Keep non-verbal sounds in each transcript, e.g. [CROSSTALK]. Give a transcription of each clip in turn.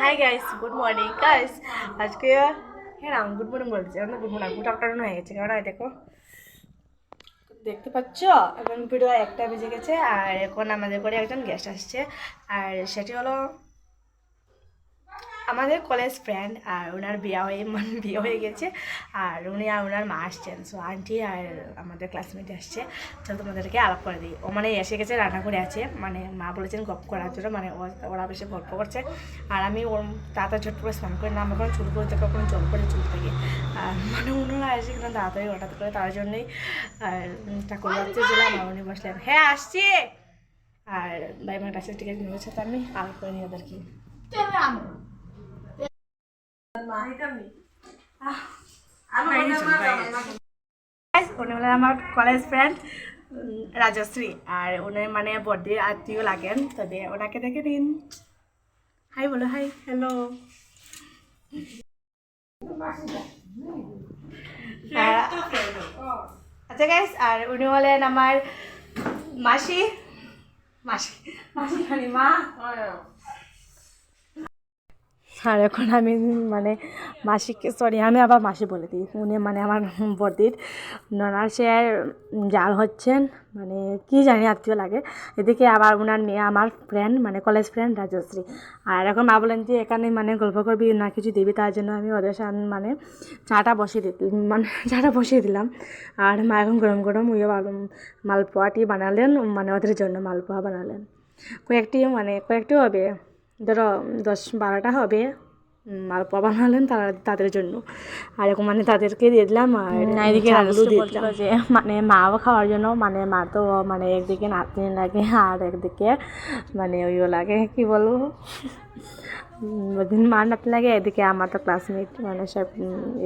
Hi guys good morning guys আজকে হ্যাঁ good morning বলছি। আমরা গুড মর্নিং গুড আফটারনুন হয়ে গেছে। কেন দেখো? দেখতে পাচ্ছ? এখন ভিডিও একটা বেজে গেছে, আর এখন আমাদের করে একজন গেস্ট আসছে। আর সেটি হলো আমাদের কলেজ ফ্রেন্ড আর ওনার বিয়ে হয়ে মানে বিয়ে হয়ে গেছে আর উনি আর ওনার মা আসছেন সো আন্টি আর আমাদের ক্লাসমেট আসছে তো তোমাদেরকে আলাপ করে দিই ও মানে এসে গেছে রান্না করে আছে মানে মা বলেছেন গপ করার জন্য মানে ওরা বেশি গল্প করছে আর আমি ওর তাড়াতাড়ি ঝট করে স্নান করে নাম এখন চুল করে থেকে কখনো জল করে চুল থেকে আর মানে ওনারা এসে কিন্তু তাড়াতাড়ি হঠাৎ করে তার জন্যই আর ঠাকুর বাচ্চা ছিলাম আর উনি বসলেন হ্যাঁ আসছি আর ভাই আমার কাছে টিকিট নিয়েছে তো আমি আলাপ করে নিই ওদেরকে উনি আমার কলেজ ফ্রেন্ড রাজশ্রী। আর উনি মানে বর্দির আত্মীয় লাগেন তবে ওনাকে দেখে নিন। হাই বলো হাই হ্যালো আচ্ছা গাইস আর উনি হলেন আমার মাসি। মাসি। মাসি খালি মা। আর এখন আমি মানে মাসিকে সরি আমি আবার মাসি বলে দিই। উনি মানে আমার [LAUGHS] বর্দির ননাসের জাল হচ্ছেন মানে কি জানি আত্মীয় লাগে। এদিকে আবার ওনার মেয়ে, আমার ফ্রেন্ড মানে কলেজ ফ্রেন্ড রাজশ্রী। আর এখন মা বলেন যে, এখানে মানে গল্প করবি, না কিছু দিবি? তার জন্য আমি ওদের সামনে মানে চাটা বসিয়ে দিই মানে [LAUGHS] চাটা বসিয়ে দিলাম। আর মা এখন গরম গরম বানাম- মালপোয়াটি বানালেন মানে ওদের জন্য মালপোয়া বানালেন। কয়েকটি মানে কয়েকটি হবে। ধরো দশ বারোটা হবে উম, মালপোয়া বানালেন তারা তাদের জন্য। আর এরকম মানে তাদেরকে দিয়ে দিলাম আর এদিকে যে মানে মাও খাওয়ার জন্য মানে মা তো মানে একদিকে নাতনি লাগে আর একদিকে মানে ওইও লাগে কি বলব? উম, মা নাতনি লাগে এদিকে আমার তো ক্লাসমেট মানে সব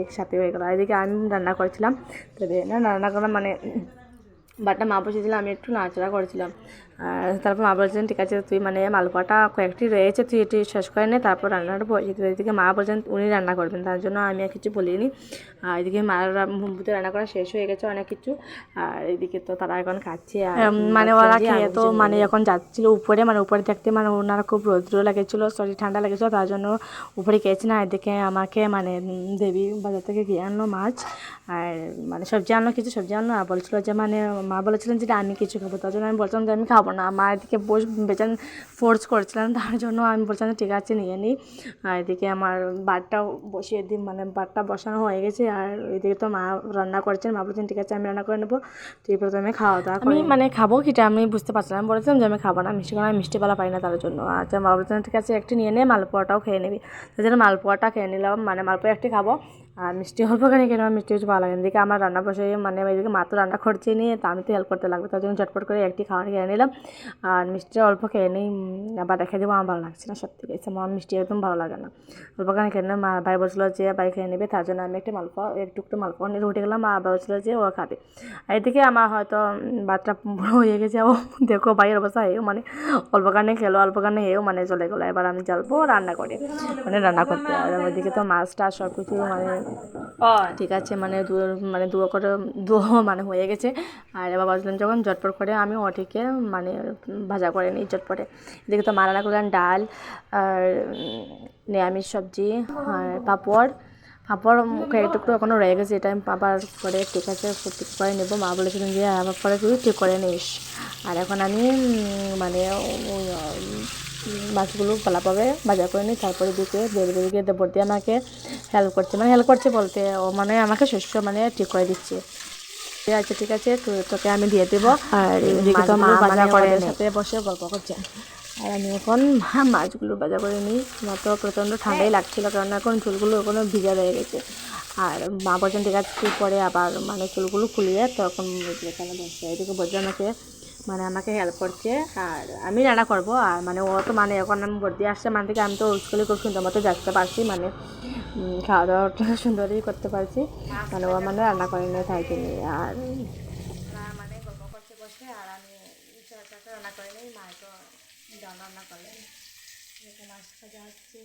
একসাথে হয়ে গেলো। এদিকে আমি রান্না করেছিলাম তবে না রান্না করলাম মানে বাটটা মা বসেছিলাম আমি একটু নাচড়া করেছিলাম। আর তারপর মা বলছেন ঠিক আছে তুই মানে মালপোয়াটা কয়েকটি রয়েছে তুই এটি শেষ করে নে। তারপর রান্নাটা বসে এদিকে মা বলছেন উনি রান্না করবেন তার জন্য আমি আর কিছু বলিনি। আর এদিকে মা ভুম্বুতে রান্না করা শেষ হয়ে গেছে অনেক কিছু। আর এদিকে তো তারা এখন খাচ্ছে আর মানে ওরা খেয়ে তো মানে এখন যাচ্ছিল উপরে মানে উপরে দেখতে মানে ওনারা খুব রৌদ্র লেগেছিলো সরি ঠান্ডা লেগেছিলো তার জন্য উপরে খেয়েছে না এদিকে আমাকে মানে দেবী বাজার থেকে গিয়ে আনলো মাছ। আর মানে সবজি আনলো কিছু সবজি আনলো আর বলছিলো যে মানে মা বলেছিলেন যে আমি কিছু খাব। তার জন্য আমি বলছিলাম যে আমি খাব না। মা এদিকে বস বেচান ফোর্স করছিলেন। তার জন্য আমি বলছিলাম যে ঠিক আছে নিয়ে নিই আর এদিকে আমার বাটটাও বসিয়ে দিই মানে বাটটা বসানো হয়ে গেছে। আর এদিকে তো মা রান্না করছেন। মা বলছেন ঠিক আছে আমি রান্না করে নেব। তুই প্রথমে খাওয়া দাওয়া আমি মানে খাব কিটা আমি বুঝতে পারছিলাম আমি বলেছিলাম যে আমি খাব না। মিষ্টি আমি মিষ্টিপালা পাই না তার জন্য। আচ্ছা মা বলছেন ঠিক আছে একটু নিয়ে নে মালপোয়াটাও খেয়ে নিবি। তার জন্য মালপোয়াটা খেয়ে নিলাম। মানে মালপোয়া একটি খাব। আর মিষ্টি অল্প খানি কেন? মিষ্টি কিছু ভালো লাগে এদিকে আমার রান্না বসে মানে এদিকে মা তো রান্না করছে নিয়ে, তা আমি তো হেল্প করতে লাগবে, তার জন্য চটপট করে একটি খাবার খেয়ে নিলাম। আর মিষ্টিটা অল্প খেয়ে নিই আবার রেখে দেবো, আমার ভালো লাগছে না সত্যি গেছে আমার মিষ্টি একদম ভালো লাগে না। অল্প খানি খেয়ে নিলাম ভাই বলছিল যে ভাই খেয়ে নেবে, তার জন্য আমি একটা মালপোয়া একটু একটু মালপোয়া নিয়ে উঠে গেলাম আর বলছিল যে ও খাবে। আর এদিকে আমার হয়তো বাচ্চা হয়ে গেছে, ও দেখো ভাইয়ের অবস্থা, এও মানে অল্প কানে খেলো, অল্প কানে এও মানে চলে গেলো। এবার আমি জ্বালবো, রান্না করে। মানে রান্না করতে আর ওইদিকে তো মাছটা সব কিছু মানে ঠিক আছে মানে দু মানে দু করে দু মানে হয়ে গেছে। আর এবার বলছিলাম যখন ঝটপট করে আমি ওটিকে মানে ভাজা করে নিই চটপটে এদিকে তো মারানা করলাম ডাল আর নিরামিষ সবজি আর পাঁপড়। পাঁপড় একটু একটু এখনও রয়ে গেছে, এটা আমি আবার করে ঠিক আছে ঠিক করে নেব। মা বলেছিলেন যে আবার পরে তুই ঠিক করে নিস। আর এখন আমি মানে মাছগুলো ভালোভাবে ভাজা করে নিই তারপরে দিকে বেরিয়ে বেরিয়ে দেবর্দি আমাকে হেল্প করছে। মানে হেল্প করছে বলতে ও মানে আমাকে শস্য মানে ঠিক করে দিচ্ছে। আছে ঠিক আছে তো তোকে আমি দিয়ে দেবো। আর এদিকে তো মা ভাজা করে সাথে বসে গল্প করছে। আর আমি এখন মাছগুলো বাজার করে নিই আমার তো প্রচণ্ড ঠান্ডাই লাগছিল কারণ এখন চুলগুলো ওখানে ভিজা হয়ে গেছে। আর মা ঠিক আছে পরে আবার মানে চুলগুলো খুলিয়ে তখন এখানে বসে এদিকে বলছে আমাকে মানে আমাকে হেল্প করছে। আর আমি রান্না করব। আর মানে ও তো মানে এখন আমি ভর্তি আসছে মানে থেকে আমি তো স্কুলে খুব সুন্দর মতো যাতে পারছি মানে খাওয়া দাওয়াটা [LAUGHS] সুন্দরই করতে পারছি। মানে ও মানে রান্না করে নিয়ে থাকি আর মানে গল্প করছে বসে, আর আমি রান্না করে নিই মা তো রান্না করলেন ভাজা হচ্ছে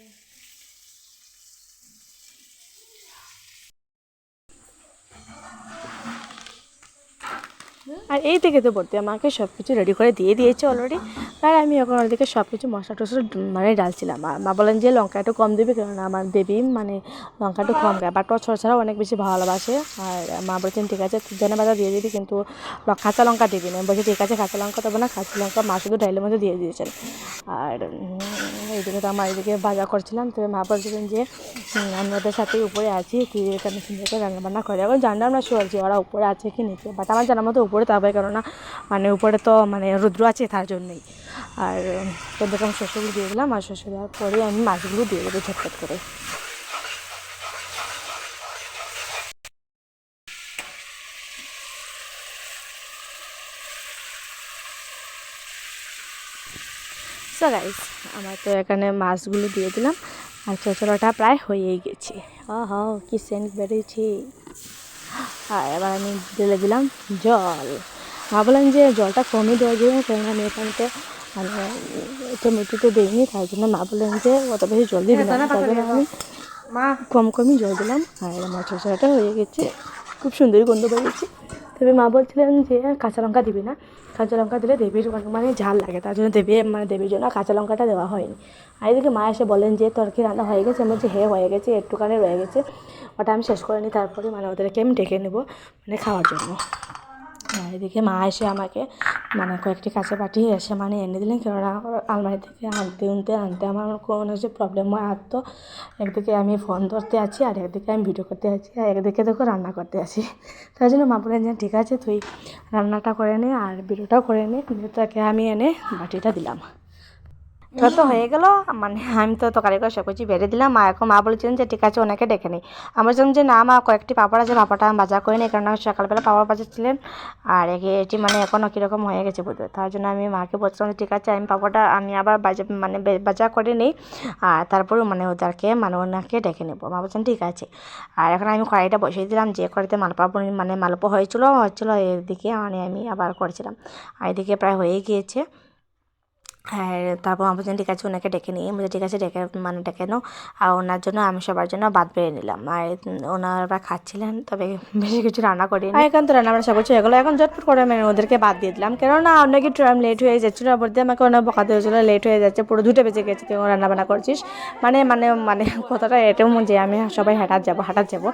আর এই থেকে তো বলতে আমাকে সব কিছু রেডি করে দিয়ে দিয়েছে অলরেডি আর আমি এখন ওদিকে সব কিছু মশলা টসলা মানে ডালছিলাম। আর মা বলেন যে লঙ্কা একটু কম দেবে, কেননা আমার দেবী মানে লঙ্কা একটু কম খায়। বাট ছড় ছাড়াও অনেক বেশি ভালোবাসে। আর মা বলছেন, ঠিক আছে, ধনে পাতা দিয়ে দিবি, কিন্তু কাঁচা লঙ্কা দিবি না। বলছি, ঠিক আছে, কাঁচা লঙ্কা দেবো না, কাঁচা লঙ্কা মা শুধু ডাইলের মধ্যে দিয়ে দিয়েছেন। আর এইদিকে তো আমার এদিকে বাজার করছিলাম, তো মা বলছিলেন যে আমি ওদের সাথে উপরে আছি তুই এখানে সুন্দর করে রান্নাবান্না করে এখন জানলাম না শুয়ার যে ওরা উপরে আছে কি নিচে বাট আমার জানার মতো উপরে থাকবে কেননা মানে উপরে তো মানে রুদ্র আছে তার জন্যই। আর তো আমি শস্যগুলো দিয়ে দিলাম, আর শ্বশুর দেওয়ার পরে আমি মাছগুলো দিয়ে দেবো ঝটপট করে। সো গাইস আমার তো এখানে মাছগুলো দিয়ে দিলাম আর চচড়াটা প্রায় হয়েই গেছে। আহ কি সেন্ট বেরিয়েছে আর এবার আমি ঢেলে দিলাম জল। ভাবলাম যে জলটা কমই দেওয়া যাবে কেননা আমি এখানতে মানে টমেটোতে দিইনি তাই জন্য মা বললেন যে অত বেশি জল দিবি না তাই জন্য আমি মা। কম কমই জল দিলাম। আর আমার চচড়াটা হয়ে গেছে। খুব সুন্দরই গন্ধ বেরিয়েছে তবে মা বলছিলেন যে, কাঁচা লঙ্কা দিবি না। কাঁচা লঙ্কা দিলে দেবীর মানে ঝাল লাগে। তার জন্য দেবী মানে দেবীর জন্য কাঁচা লঙ্কাটা দেওয়া হয়নি। আর এদিকে মা এসে বলেন যে, তোর কি রান্না হয়ে গেছে? আমি বলছি হ্যাঁ হয়ে গেছে, একটুখানি রয়ে গেছে। ওটা আমি শেষ করে নিই তারপরে মানে ওদেরকে আমি ডেকে নেব মানে খাওয়ার জন্য। আর এদিকে মা এসে আমাকে মানে কয়েকটি কাছে পাঠিয়ে এসে মানে এনে দিলেন। কেননা আলমারি থেকে আনতে, উনতে, আনতে আমার কোনো হচ্ছে প্রবলেম হয়, আর তো একদিকে আমি ফোন ধরতে আছি, আর একদিকে আমি ভিডিও করতে আছি, আর একদিকে দেখো রান্না করতে আছি। তার জন্য মা বলেন যে, ঠিক আছে, তুই রান্নাটা করে নে, আর ভিডিওটাও করে নে তাকে আমি এনে বাটিটা দিলাম। তো তো হয়ে গেল মানে আমি তো তরকারি করে সব বেড়ে দিলাম। মা এখন মা বলেছিলেন যে, ঠিক আছে, ওনাকে ডেকে নেই আমার বলছিলাম যে, না মা, কয়েকটি পাপড় আছে, পাপড়টা আমি বাজার করে নিই কারণ সকালবেলা পাপড় বাজাচ্ছিলেন। আর এটি মানে এখনও কীরকম হয়ে গেছে বোধহয়। তার জন্য আমি মাকে বলছিলাম যে, ঠিক আছে, আমি পাপড়টা, আমি আবার বাজা মানে বাজার করে নিই আর তারপরে মানে ওদেরকে মানে ওনাকে ডেকে নেব। মা বলছেন, ঠিক আছে। আর এখন আমি কড়াইটা বসিয়ে দিলাম। যে কড়াইতে মালপা মানে মালপো হয়েছিল হচ্ছিল এদিকে মানে আমি আবার করেছিলাম। আর এদিকে প্রায় হয়ে গিয়েছে। হ্যাঁ তারপর আমার ঠিক আছে, ওনাকে ডেকে নিয়ে। বলছে, ঠিক আছে, ডেকে মানে ডেকে নাও। আর ওনার জন্য, আমি সবার জন্য বাদ বেড়ে নিলাম। আর ওনারা খাচ্ছিলেন, তবে বেশি কিছু রান্না করি আর এখন তো রান্না বান্না সব কিছু এগুলো এখন ঝটপট করে আমি ওদেরকে বাদ দিয়ে দিলাম। কেননা, অনেকে টাইম লেট হয়ে যাচ্ছিল দিয়ে আমাকে ওনার বকাতে হয়েছিলো লেট হয়ে যাচ্ছে, পুরো দুটো বেজে গেছে, তুই রান্না বান্না করছিস। মানে মানে মানে কথাটা এটাও যে আমি সবাই হাঁটার যাব হাঁটার যাব,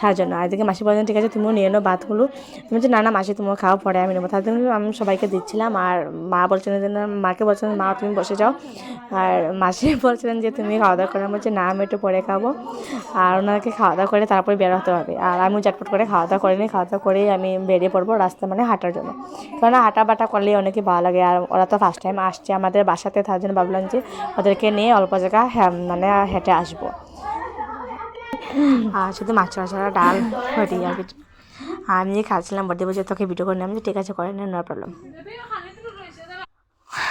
তার জন্য। আর এদিকে মাসি বলছেন ঠিক আছে, তুমিও নিয়ে নাও ভাতগুলো। তুমি বলছি, না না, মাসি, তুমিও খাও, পরে আমি নেব। তার জন্য আমি সবাইকে দিচ্ছিলাম। আর মা বলছেন, মাকে বলছেন মা তুমি বসে যাও। আর মাসি [LAUGHS] বলছিলেন যে তুমি খাওয়া দাওয়া করে বলছি না আমি একটু পরে খাব। আর ওনাকে খাওয়া দাওয়া করে তারপরে বেরোতে হবে। আর আমি চটপট করে খাওয়া দাওয়া করে নিই। খাওয়া দাওয়া করেই আমি বেরিয়ে পড়ব রাস্তা মানে হাঁটার জন্য। কারণ হাঁটা বাটা করলেই অনেকই ভালো লাগে। আর ওরা তো ফার্স্ট টাইম আসছে আমাদের বাসাতে তার জন্য ভাবলাম যে ওদেরকে নিয়ে অল্প জায়গা হ্যাঁ, মানে হেঁটে আসব। আর শুধু মাছ ছাড়া ডাল হয়ে আর কিছু। আর আমি খাচ্ছিলাম বডি বসে তোকে ভিডিও করে নিলাম যে ঠিক আছে করে নেন নো প্রবলেম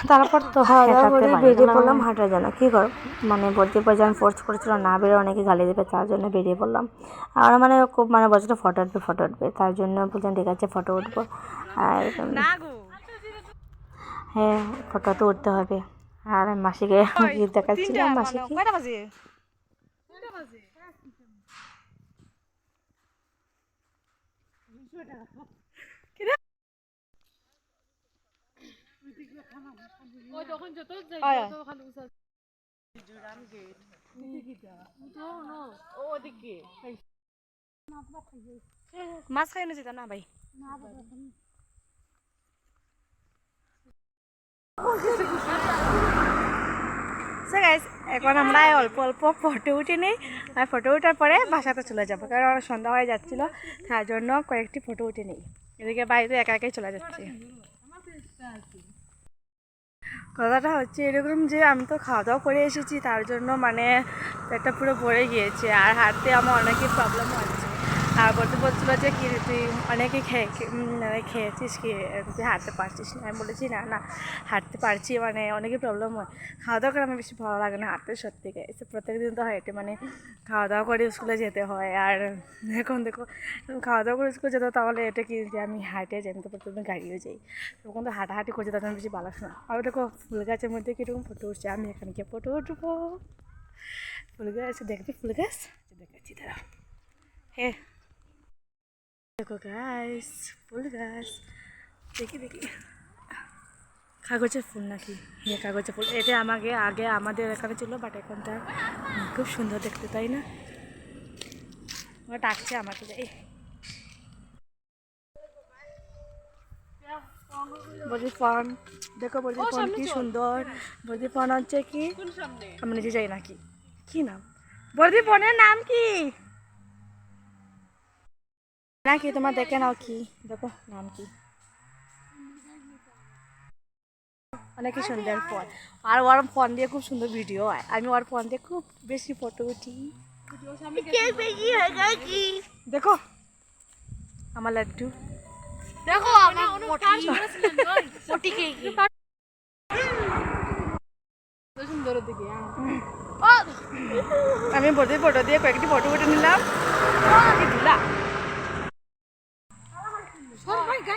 তারপর তো হেঁটাতে বেরিয়ে পড়লাম হাঁটার জন্য কী কর মানে বলতে পারি যে আমি ফোর্স করেছিল না বেরো অনেকে গালি দেবে তার জন্য বেরিয়ে পড়লাম। আর মানে খুব মানে বলছিল ফটো উঠবে ফটো উঠবে। তার জন্য বলছেন ঠিক আছে ফটো উঠবো। আর হ্যাঁ ফটো তো উঠতে হবে। আর মাসিকে আমি মাসিকে। মাছ খাই না ভাই। এখন আমরা অল্প অল্প ফটো উঠে নিই আর ফটো ওঠার পরে বাসাতে চলে যাব কারণ সন্ধ্যা হয়ে যাচ্ছিল তার জন্য কয়েকটি ফটো উঠে নিই এদিকে বাড়িতে একা একাই চলে যাচ্ছে। কথাটা হচ্ছে এরকম যে আমি তো খাওয়া দাওয়া করে এসেছি, তার জন্য মানে পেটটা পুরো ভরে গিয়েছে। আর হাঁটতে আমার অনেকই প্রবলেম হচ্ছে। আর বলতে বলছিল যে, কি তুই অনেকে খেয়ে মানে খেয়েছিস কি? তুই হাঁটতে পারছিস না? আমি বলেছি, না না, হাঁটতে পারছি মানে অনেকই প্রবলেম হয়। খাওয়া দাওয়া করে আমার বেশি ভালো লাগে না হাঁটতে সত্যি গেছে প্রত্যেকদিন তো হেঁটে মানে খাওয়া দাওয়া করে স্কুলে যেতে হয়। আর এখন দেখো, খাওয়া দাওয়া করে স্কুলে যেতে তাহলে এটা কি যে, আমি হাঁটে যাই তো প্রত্যেকদিন গাড়িও যাই। তখন তো হাঁটাহাঁটি করছে তাদের বেশি ভালো শোনা আর দেখো, ফুল গাছের মধ্যে কীরকম ফটো উঠছে, আমি এখানে গিয়ে ফটো উঠবো। ফুল গাছ দেখবি ফুল গাছ? দেখাচ্ছি তারা হ্যাঁ। দেখো গাছ ফুল গাছ দেখি দেখি। কাগজের ফুল নাকি? হ্যাঁ কাগজের ফুল। এটা আমাকে আগে আমাদের এখানে ছিল বাট এখনটা খুব সুন্দর দেখতে তাই না? ওরা ডাকছে আমাকে যাই বলছি ফন। দেখো বলছি ফন কি সুন্দর। বলছি ফন হচ্ছে কি? আমি নিজে যাই নাকি। কি নাম? বলছি ফোনের নাম কি? নাকি তোমার দেখে নাও কি? দেখো নাম কি? অনেকই সুন্দর ফোন আর ওর ফোন দিয়ে খুব সুন্দর ভিডিও হয়। আমি ওর ফোন দিয়ে খুব বেশি ফটো উঠি। দেখো আমার লাড্ডু। দেখো আমার মোটি। কে সুন্দর দিকে আমি বডি ফটো দিয়ে কয়েকটি ফটো উঠে নিলাম। কি ধুলা সবাই গাড়ি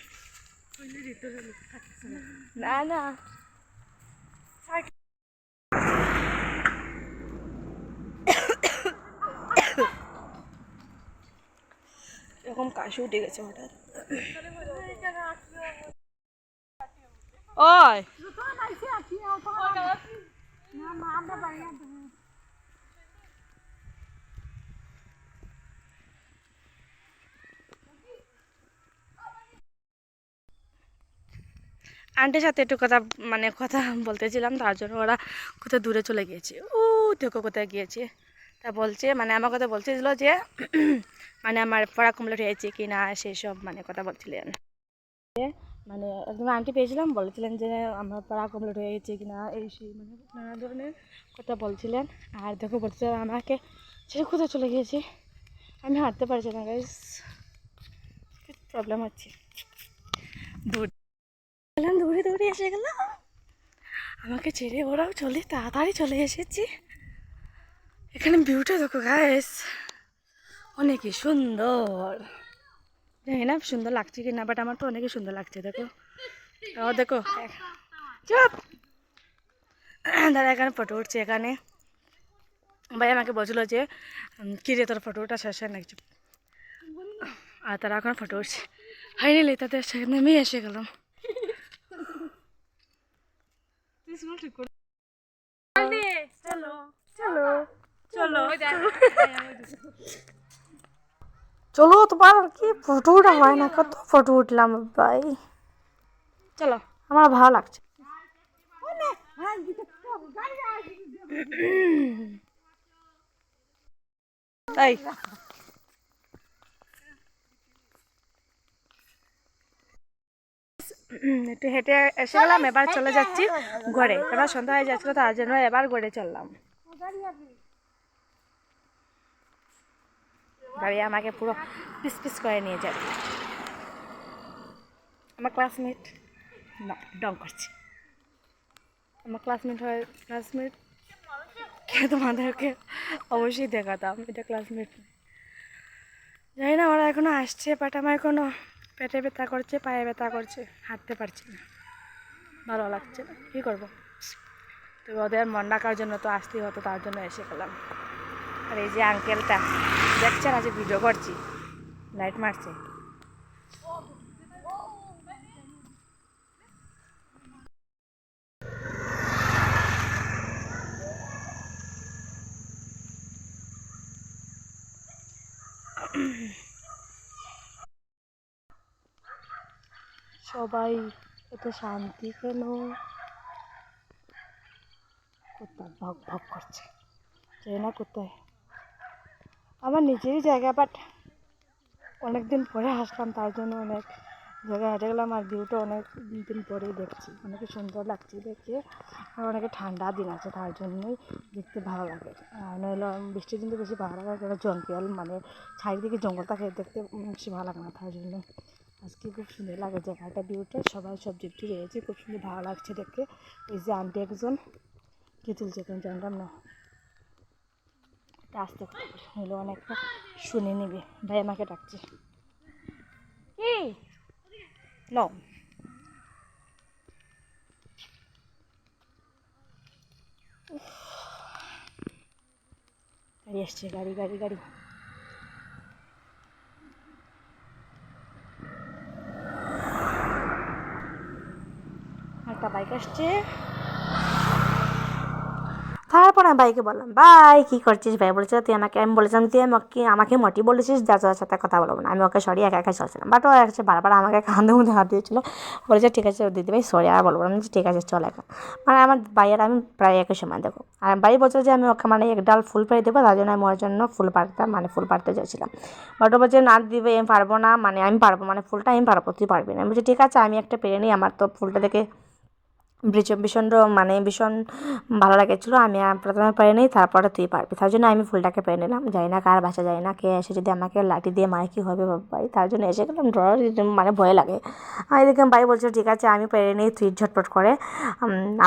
না না। এরকম কাশি উঠে গেছে হঠাৎ। ওই। আন্টির সাথে একটু কথা মানে কথা বলতেছিলাম, তার জন্য ওরা কোথায় দূরে চলে গিয়েছে। ও দেখো কোথায় গিয়েছে? তা বলছে মানে আমার কথা বলছিল যে [CLEARS THROAT] মানে আমার পড়া কমপ্লিট হয়েছে কি না সেসব মানে কথা বলছিলেন। মানে একদম আন্টি পেয়েছিলাম, বলেছিলেন যে, আমার পড়া কমপ্লিট হয়ে গেছে কি না এই সেই মানে নানা ধরনের কথা বলছিলেন। আর দেখো বলছিলেন আমাকে ছেড়ে কোথায় চলে গিয়েছে। আমি হাঁটতে পারছি না গাইস প্রবলেম হচ্ছে? দূর। দৌড়ে দৌড়ে এসে গেলাম। আমাকে ছেড়ে ওরাও চলে তাড়াতাড়ি চলে এসেছি। এখানে ভিউটা দেখো গাইস অনেকই সুন্দর। জানি না সুন্দর লাগছে কি না বাট আমার তো অনেকই সুন্দর লাগছে দেখো। ও দেখো চুপ! দাদা এখানে ফটো উঠছে এখানে। ভাই আমাকে বলছিলো যে উম, কি রে তোর ফটো ওটা শেষ হয় আর তারা এখন ফটো উঠছে। ফাইনালি তাদের সেখানে আমি এসে গেলাম। চলো চলো চলো চলো তোমার কি ফটো উঠা হয় না? কত ফটো উঠলাম ভাই। চলো। আমার ভালো লাগছে। তাই [CLEARS THROAT] একটু হেঁটে এসে গেলাম, এবার চলে যাচ্ছি ঘরে। এবার সন্ধ্যা হয়ে যাচ্ছিল, তার জন্য এবার ঘরে চললাম। গাড়ি আমাকে পুরো পিস পিস করে নিয়ে যাবে। আমার ক্লাসমেট না ডং করছে। আমার ক্লাসমেট হয় ক্লাসমেট কে তোমাদেরকে অবশ্যই দেখাতাম, এটা ক্লাসমেট জানি না, ওরা এখনও আসছে বাট আমার এখনও পেটে ব্যথা করছে, পায়ে ব্যথা করছে, হাঁটতে পারছি না। ভালো লাগছে না। কী করব? তো ওদের মন রাখার জন্য তো আসতেই হতো, তার জন্য এসে গেলাম। আর এই যে আঙ্কেলটা দেখছেন, আজ ভিডিও করছি। লাইট মারছে। সবাই এত শান্তি কেন কোথায়? ভগ ভগ করছে। যাই না কোথায়। আমার নিজেরই জায়গা বাট অনেক দিন পরে আসলাম, তার জন্য অনেক জায়গায় হেঁটে গেলাম আর ভিউটা অনেক দিন পরেই দেখছি। অনেক সুন্দর লাগছে দেখে, আর অনেকে ঠান্ডা দিন আছে, তার জন্যই দেখতে ভালো লাগে। আর নইলে বৃষ্টির দিন তো বেশি ভালো লাগে জঙ্গল মানে চারিদিকে জঙ্গল থাকে দেখতে বেশি ভালো লাগে না, তার জন্য আজকে খুব সুন্দর লাগে জায়গাটা ভিউটা সবাই সব দিকটি রয়েছে খুব সুন্দর ভালো লাগছে দেখতে। এই যে আন্টি একজন, কী তুলছে কেন জানলাম না। আসতে হলো অনেকটা শুনে নেবে। ভাই আমাকে ডাকছে। কি নো গাড়ি আসছে, গাড়ি গাড়ি গাড়ি একটা বাইক আসছে। তারপর আমি ভাইকে বললাম, ভাই, কী করছিস? ভাই বলেছে তুই আমাকে আমি বলেছিলাম, তুই আমাকে আমাকে মটি বলেছিস তোর সাথে কথা বলব না। আমি ওকে সরি, একা একা চলছিলাম। বাট ও এসে বারবার আমাকে কাঁধে মধ্যে হাত দিয়েছিল। বলেছে, ঠিক আছে, দিদি ভাই, সরি, আর বলব আমি ঠিক আছে, চল একা। মানে আমার ভাইয়ের, আমি প্রায় একই সময় দেবো। আর ভাই বলছে যে, আমি ওকে মানে এক ডাল ফুল পেরে দেবো, তার জন্য আমি ওর জন্য ফুল পাড়তাম মানে ফুল পাড়তে চাইছিলাম বাট ও বলছে, না দিবে আমি পারব না। মানে আমি পারব মানে ফুলটা আমি পারব, তুই পারবি না। আমি বলছি, ঠিক আছে, আমি একটা পেরে নিই, আমার তো ফুলটা দেখে ভীষণ মানে ভীষণ ভালো লাগেছিলো। আমি প্রথমে পেরে নিই, তারপরে তুই পারবি। তার জন্য আমি ফুলটাকে পেরে নিলাম। জানি না কার বাসা যায় না কে এসে যদি আমাকে লাঠি দিয়ে মারে, কী হবে ভাই? তার জন্য এসে গেলাম। ডর মানে ভয় লাগে। এদিকে ভাই বলছে ঠিক আছে, আমি পেরে নিই, তুই ঝটপট করে।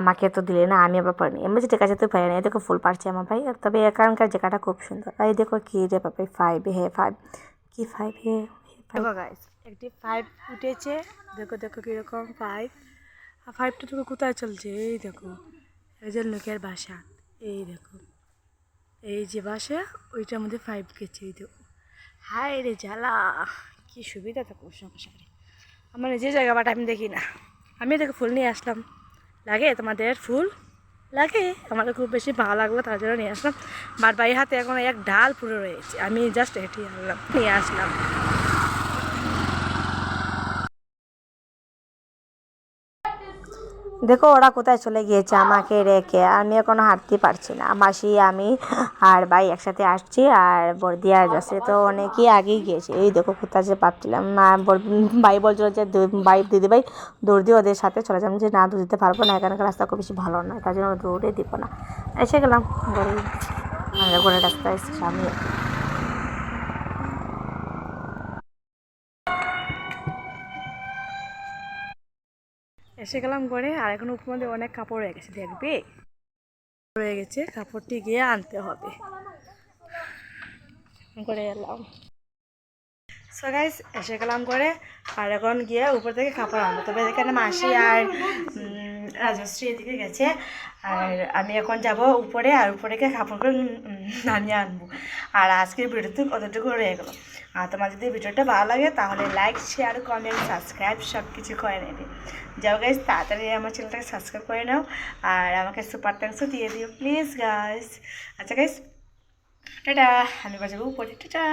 আমাকে তো দিলে না, আমি আবার পেরে নিই আমি ঠিক আছে, তুই পেরে নিই দেখো ফুল পারছি আমার ভাই। তবে এখানকার জায়গাটা খুব সুন্দর। এই দেখো কী রে বাবা ফাইভ হে ফাইভ কি ফাইভ হে দেখো গাইস একটি ফাইভ উঠেছে। দেখো দেখো কীরকম ফাইভ ফাইভটা তোকে কোথায় চলছে? এই দেখো। যে লোকের বাসা। এই দেখো। এই যে বাসা, ওইটার মধ্যে ফাইভ গেছে, এই দেখো। হায় রে জ্বালা। কি সুবিধা থাকো সংসারে আমার যে জায়গা বাট আমি দেখি না। আমি দেখো ফুল নিয়ে আসলাম। লাগে তোমাদের ফুল? লাগে। আমার খুব বেশি ভালো লাগল, তার জন্য নিয়ে আসলাম। বাট বাড়ির হাতে এখন এক ডাল পুরো রয়েছে। আমি জাস্ট এটি আনলাম, নিয়ে আসলাম। দেখো ওরা কোথায় চলে গিয়েছে আমাকে রেখে। আমি এখনও হাঁটতে পারছি না। মাসি, আমি আর ভাই একসাথে আসছি আর বর্দি আর যাচ্ছে তো অনেকেই আগেই গিয়েছে। এই দেখো কোথায় যে পাচ্ছিলাম ভাই বলছিল যে ভাই, দিদি ভাই, দৌড় দিয়ে ওদের সাথে চলে যাব যে না, দৌড় দিতে পারব না। এখানকার রাস্তা খুব বেশি ভালো নয়। তার জন্য দৌড়ে দিব না। এসে গেলাম। গড়ি ঘোড়ার রাস্তায় সামনে এসে গেলাম ঘরে, আর এখন উপর মধ্যে অনেক কাপড় রয়ে গেছে, দেখবে? রয়ে গেছে, কাপড়টি গিয়ে আনতে হবে। করে এলাম। সো গাইস এসে গেলাম করে আর এখন গিয়ে উপর থেকে কাপড় আনব। তবে এখানে মাসি আর রাজশ্রী এদিকে গেছে, আর আমি এখন যাব উপরে, আর উপরে গিয়ে কাপড়গুলো নামিয়ে আনব। আর আজকের ভিডিওতে কতটুকু রয়ে গেলো? আর তোমার যদি ভিডিওটা ভালো লাগে, তাহলে লাইক শেয়ার কমেন্ট সাবস্ক্রাইব সব কিছু করে নেবে। যাও গাইজ তাড়াতাড়ি আমার চ্যানেলটাকে সাবস্ক্রাইব করে নাও আর আমাকে সুপার থ্যাংকসও দিয়ে দিও প্লিজ গাইজ আচ্ছা গাইজ টাটা, আমি বাজাবো উপরে, টাটা।